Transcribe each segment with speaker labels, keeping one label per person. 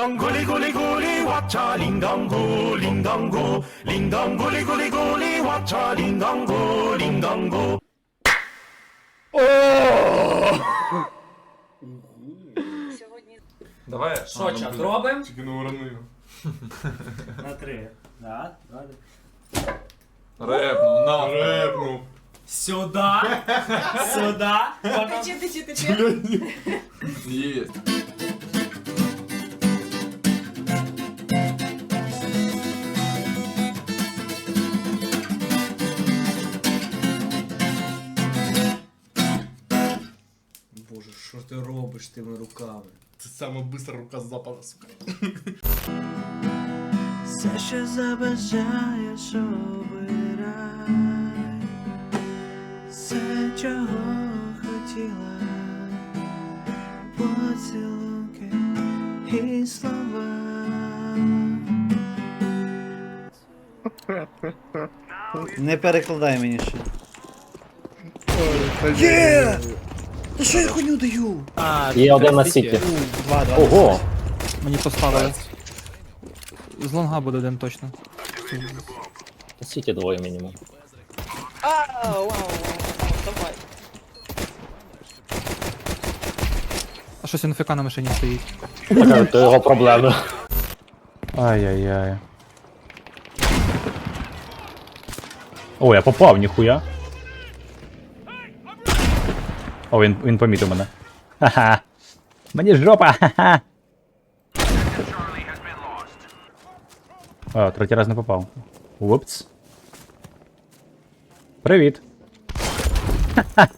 Speaker 1: dong guli guli guli watcha ling dong go ling dong go ling dong guli guli guli watcha ling dong go ling dong go
Speaker 2: Давай.
Speaker 3: Що, чат, робимо?
Speaker 2: Тільки не уронив.
Speaker 4: На три. Да, да.
Speaker 2: Репнув, на. Репнув.
Speaker 3: Сюда. Сюда. Тичи, тичи, тичи.
Speaker 2: Є.
Speaker 3: робиш тими руками?
Speaker 2: Це саме бистра рука з запада, сука.
Speaker 5: Все, що забажаєш, обирай Все, чого хотіла Поцілунки і слова
Speaker 6: Не перекладай мені ще. Є! Та що я хуйню даю?
Speaker 7: Є один на сіті.
Speaker 6: Два, два.
Speaker 7: Ого!
Speaker 8: Мені поставили. З лонга буде один точно.
Speaker 7: На сіті двоє мінімум.
Speaker 8: А щось НФК на машині стоїть.
Speaker 7: Така то його проблеми.
Speaker 9: Ай-яй-яй. О, я попав, ніхуя. О, він, він помітив мене. Ха-ха. Мені ж жопа, ха-ха. О, третій раз не попав. Упс. Привіт. Ха-ха.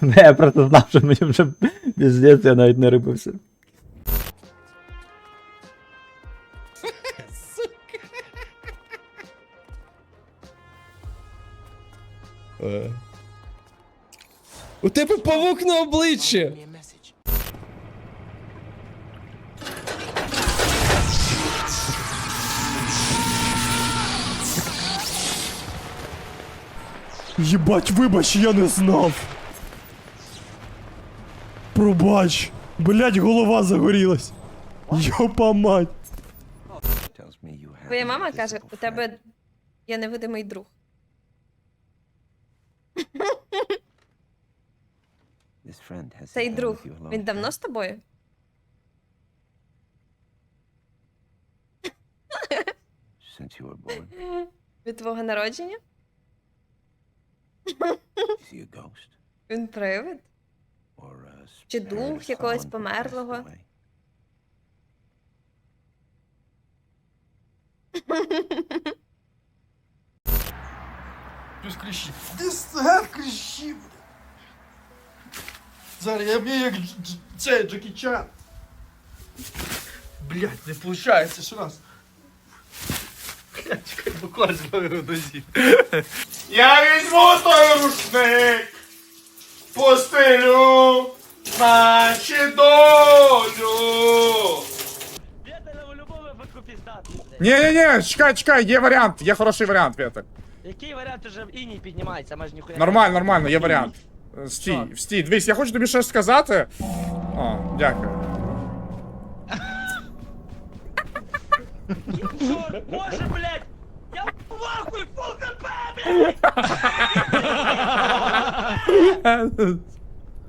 Speaker 9: Не, я просто знав, що мені вже піздець, я навіть не рипався.
Speaker 3: У тебе павук на обличчі.
Speaker 10: Єбать, вибач, я не знав. Пробач. Блять, голова загорілась. Йопа мать.
Speaker 11: Твоя мама каже, у тебе є невидимий друг. Цей друг, він давно з тобою? Від твого народження? Він привид? Чи дух якогось померлого?
Speaker 2: Плюс кліщі. Ти сад кліщі, бля. Зараз я б'ю як Дж- Дж- цей Джекі Чан. Блять, не получається ще раз. Блять, чекай, буквально зловив дозі. Я візьму той рушник, постелю, наче долю.
Speaker 10: Ні-ні-ні, чекай, чекай, є варіант, є хороший варіант, Вєтер.
Speaker 4: Який варіант уже в іній піднімається, майже ніхуя.
Speaker 10: Нормально, нормально, є варіант. Е, Стій, стій, дивись, я хочу тобі щось сказати. О, дякую.
Speaker 4: Що? Боже, блядь! Я в ахуй, фул хп,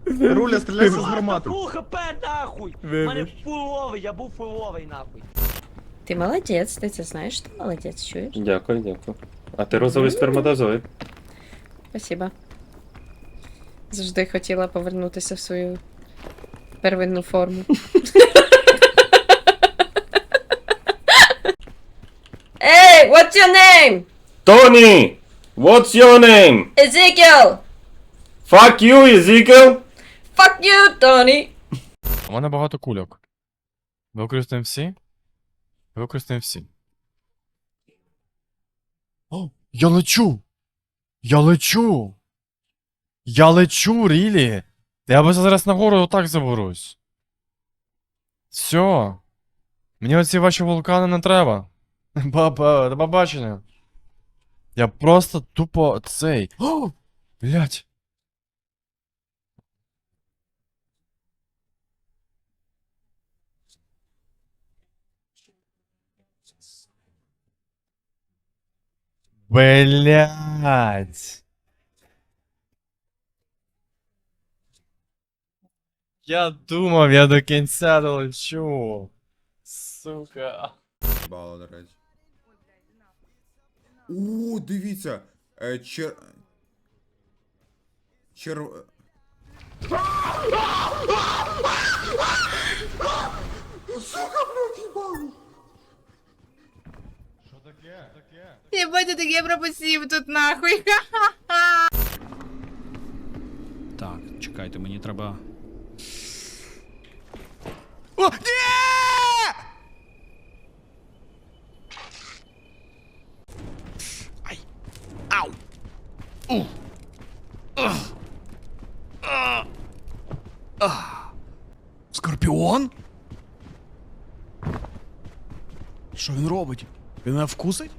Speaker 4: блядь!
Speaker 2: Руля, стріляйся з гармату.
Speaker 4: Фул хп, нахуй! У мене фуловий, я був фуловий, нахуй.
Speaker 11: Ти молодець, ти це знаєш, ти молодець, чуєш?
Speaker 7: Дякую, дякую. А ти розовий сперматозоїд?
Speaker 11: Спасибо. Завжди хотіла повернутися в свою первинну форму. Ей, what's your name?
Speaker 7: Тоні! What's your name?
Speaker 11: Ezekiel!
Speaker 7: Fuck you, Ezekiel!
Speaker 11: Fuck you, Tony!
Speaker 9: У мене багато кульок. Використаємо всі? Використаємо всі. О, я лечу! Я лечу! Я лечу, рілі. Я би зараз нагору отак заборусь. Все. Мені оці ваші вулкани не треба. Баба, до побачення. Я просто тупо цей. О! Блять. Блять. Я думав, я до кінця долечу. Сука.
Speaker 12: Бало, до речі. У, дивіться. Е, чер... Чер...
Speaker 13: Єбать, я таке пропустив тут нахуй.
Speaker 5: Так, чекайте, мені треба. о, не! Ай. Ау. У. А. А. А.
Speaker 14: Скорпіон? Що він робить? Він мене вкусить?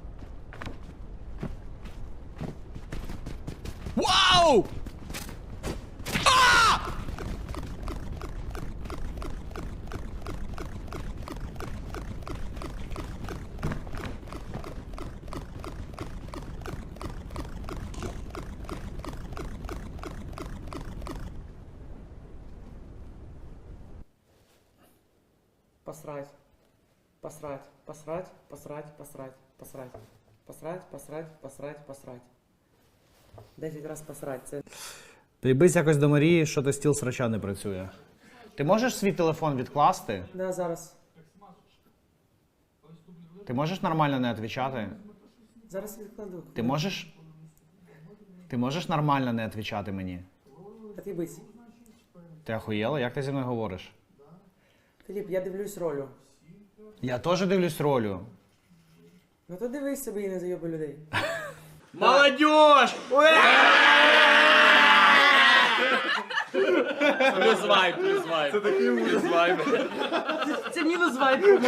Speaker 15: посрать, посрать, посрать, посрать, посрать, посрать, посрать, посрать. Десять раз посрать. Це
Speaker 16: Доїбись якось до Марії, що то стіл срача не працює. Ти можеш свій телефон відкласти?
Speaker 15: да, зараз.
Speaker 16: Ти можеш нормально не відповідати?
Speaker 15: Зараз відкладу.
Speaker 16: Ти можеш. Ти можеш нормально не відповідати мені?
Speaker 15: Отъебись.
Speaker 16: Ти ахуєла, Як ти зі мною говориш?
Speaker 15: Філіп, я дивлюсь ролю.
Speaker 16: Я теж дивлюсь ролю.
Speaker 15: Ну то дивись собі і не зайоби людей.
Speaker 14: Молодежь!
Speaker 17: Плюс вайп, плюс вайп. Це такий ужас вайп.
Speaker 15: Це мінус вайп, по-моєму.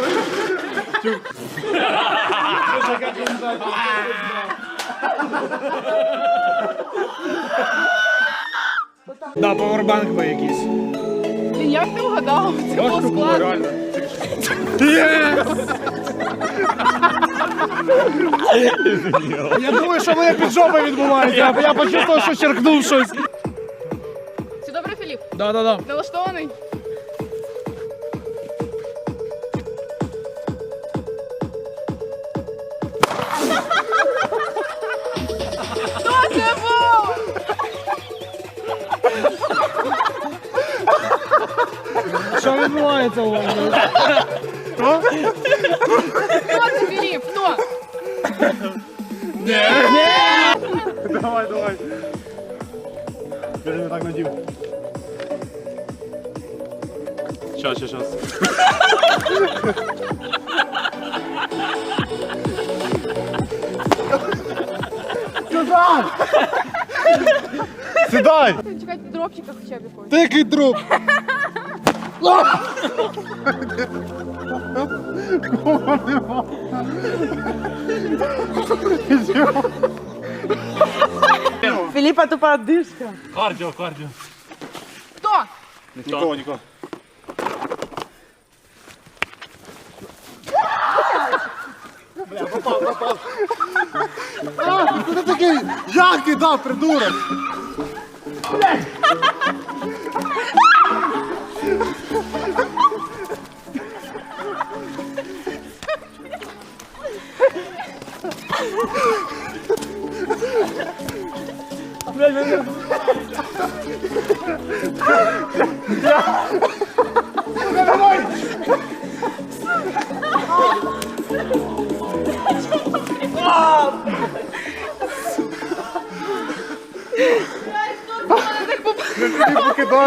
Speaker 12: Да, павербанк би якийсь.
Speaker 13: Як ти вгадав? Це було складно.
Speaker 14: Я думаю, що мене під жопи відбувається. Я, я почувствував, що черкнув щось.
Speaker 13: Все добре, Філіп?
Speaker 14: Да, да, да.
Speaker 13: Налаштований?
Speaker 14: Що відбувається у вас?
Speaker 13: Хто це, Філіп? Хто?
Speaker 14: Давай, давай. Я не так надів. Щас, щас, щас. Сюда! Сідай!
Speaker 13: Чекайте, дропчика хоча б якогось.
Speaker 14: Ти який
Speaker 15: Філіпа тупа дишка.
Speaker 14: Кардіо, кардіо.
Speaker 13: Хто?
Speaker 14: Нікого, нікого. Бля, попав, попав. А, ти такий, як кидав, придурок? Buraya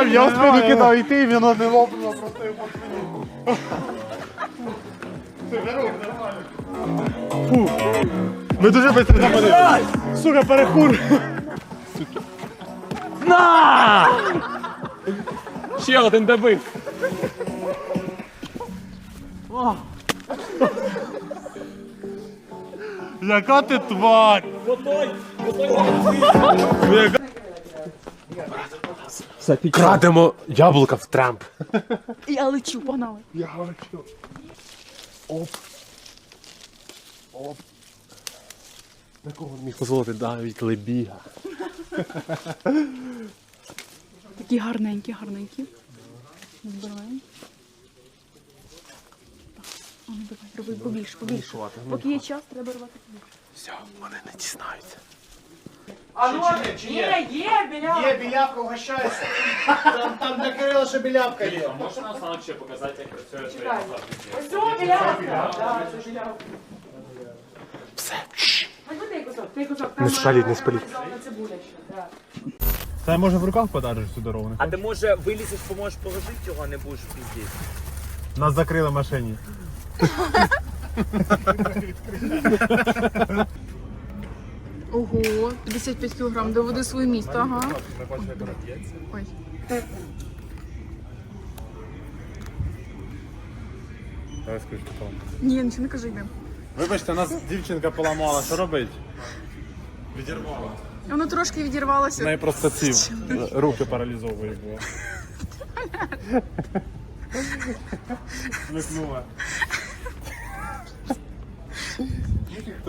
Speaker 14: покидав, я в спину кидав, і ти, і воно не лопнуло просто його по спині. Все, здорово, нормально. Фу. Ми дуже швидко заходили. Сука, перекур.
Speaker 17: Ще один добив.
Speaker 14: Яка ти тварь!
Speaker 4: Крадемо яблука в Трамп.
Speaker 13: Я лечу, погнали.
Speaker 14: Я хочу. Оп. Оп.
Speaker 9: Такого міг дозволити навіть лебіга.
Speaker 13: Такі гарненькі, гарненькі. Збираємо. А ну давай, роби побільше, побільше. Поки є час, треба рвати побільше.
Speaker 9: Все, вони не дізнаються.
Speaker 13: А ну, є, є, біля.
Speaker 16: Є білявка, угощайся. Там, там для Кирила ще білявка є.
Speaker 13: Чекай. Ось цього білявка. Да, це білявка.
Speaker 9: Все.
Speaker 13: Возьми той кусок, той кусок.
Speaker 9: Не спаліть,
Speaker 13: е,
Speaker 9: не спаліть.
Speaker 13: ароматизована цибуля ще, да.
Speaker 14: Та може в руках подержиш цю дорогу.
Speaker 4: А ти може вилізеш, поможеш положити його, а не будеш піздіти?
Speaker 14: Нас закрили в машині.
Speaker 13: Ого, 55 кілограм, доведи своє місто, ага. Ой.
Speaker 14: Давай скажи, що там.
Speaker 13: Ні, нічого не кажи, йди.
Speaker 14: Вибачте, нас дівчинка поламала, що робить? Відірвала.
Speaker 13: Воно трошки
Speaker 14: В
Speaker 13: відірвалося.
Speaker 14: неї просто ці руки паралізовує було. Смикнула.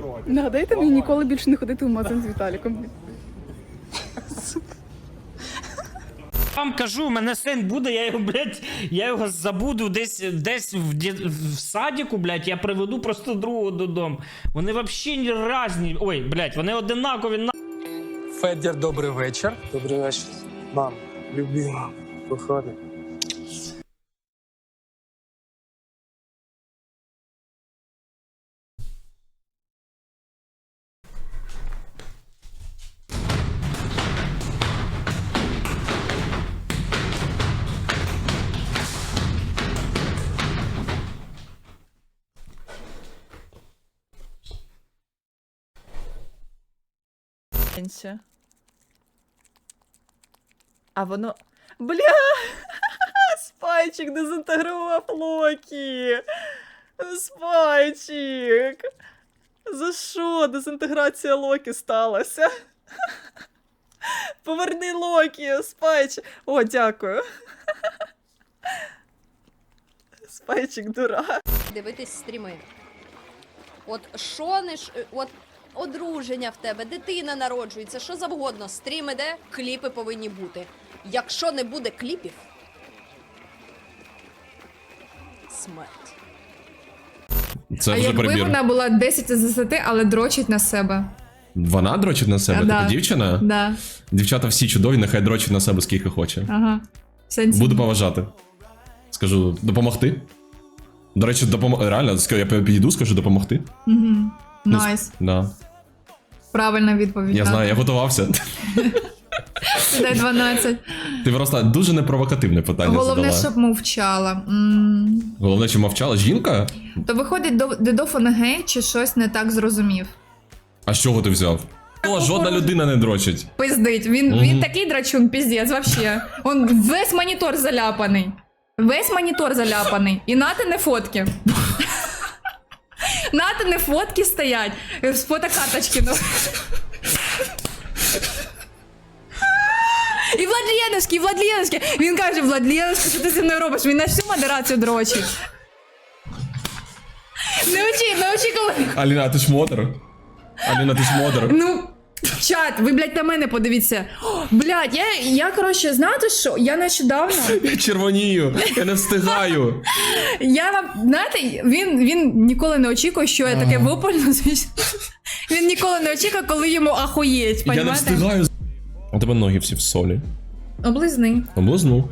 Speaker 14: Їх.
Speaker 13: Нагадайте мені ніколи більше не ходити в магазин з Віталіком.
Speaker 4: Вам кажу, мене син буде, я його, блядь, я його забуду десь, десь в, ді- в садіку, блядь, я приведу просто другого додому. Вони взагалі різні. Ой, блядь, вони одинакові на.
Speaker 8: Федір, добрий вечір. Добрий вечір. Мам, любима, кохана.
Speaker 13: А воно. Бля! Спайчик дезінтегрував Локі! Спайчик! За що дезінтеграція Локі сталася? Поверни Локі, Спайчик! О, дякую. Спайчик дурак.
Speaker 11: Дивитись стріми. От що не ж, от одруження в тебе, дитина народжується, що завгодно. Стрім іде, кліпи повинні бути. Якщо не буде кліпів. Смерть.
Speaker 18: Це
Speaker 19: а
Speaker 18: вже
Speaker 19: якби
Speaker 18: перебір.
Speaker 19: вона була 10 з 10, але дрочить на себе.
Speaker 18: Вона дрочить на себе,
Speaker 19: А, да.
Speaker 18: типу дівчина.
Speaker 19: Да.
Speaker 18: Дівчата всі чудові, нехай дрочить на себе скільки хоче.
Speaker 19: Ага. В Сенсі.
Speaker 18: Буду поважати. Скажу, допомогти. До речі, допом... реально, я підійду, скажу допомогти.
Speaker 19: Угу.
Speaker 18: Ну,
Speaker 19: Найс.
Speaker 18: Да.
Speaker 19: Правильна відповідь.
Speaker 18: Я
Speaker 19: так.
Speaker 18: знаю, я готувався.
Speaker 19: Дай 12.
Speaker 18: Ти просто дуже непровокативне питання
Speaker 19: Головне,
Speaker 18: задала.
Speaker 19: щоб мовчала. М.
Speaker 18: Головне, що мовчала жінка?
Speaker 19: То виходить, до- Дедофон гей чи щось не так зрозумів.
Speaker 18: А з чого ти взяв? О, жодна людина не дрочить.
Speaker 19: Пиздить. Він,
Speaker 18: Мгм.
Speaker 19: він такий драчун, піздець, вообще. Он весь монітор заляпаний. Весь монітор заляпаний. І нати не фотки. Нати не фотки стоять. З фотокарточки. Ну. І Владленовський, Владленовський. Він каже, Владленовський, що ти зі мною робиш? Він на всю модерацію дрочить. Не научи кого.
Speaker 18: Аліна, ти ж модер? Аліна, ти ж модер.
Speaker 19: Ну, чат, ви, блядь, на мене подивіться. О, блядь, я, я, коротше, знаєте що? Я нещодавно.
Speaker 18: Я червонію, я не встигаю.
Speaker 19: Я вам, знаєте, він, він ніколи не очікує, що я таке випальну. Він ніколи не очікує, коли йому ахуєть,
Speaker 18: Я не
Speaker 19: понімаєте?
Speaker 18: встигаю. У тебе ноги всі в солі.
Speaker 19: Облизни.
Speaker 18: Облизну.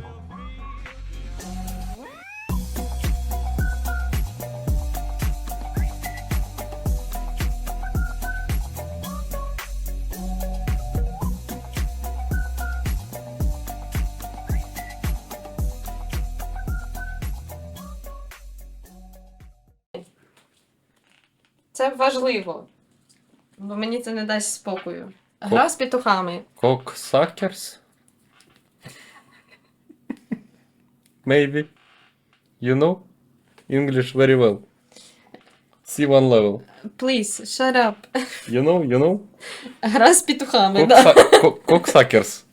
Speaker 11: Це важливо. Бо мені це не дасть спокою. Гра з петухами.
Speaker 9: Cocksuckers? Maybe. You know? English very well. C1 level.
Speaker 11: Please, shut up.
Speaker 9: You know, you know?
Speaker 11: Гра з петухами,
Speaker 9: Cocksa- Cocksuckers.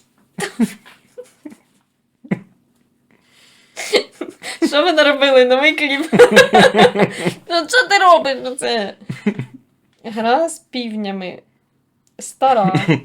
Speaker 11: Що ви наробили? Новий кліп? ну що ти робиш? Ну це? Гра з півнями. Стара.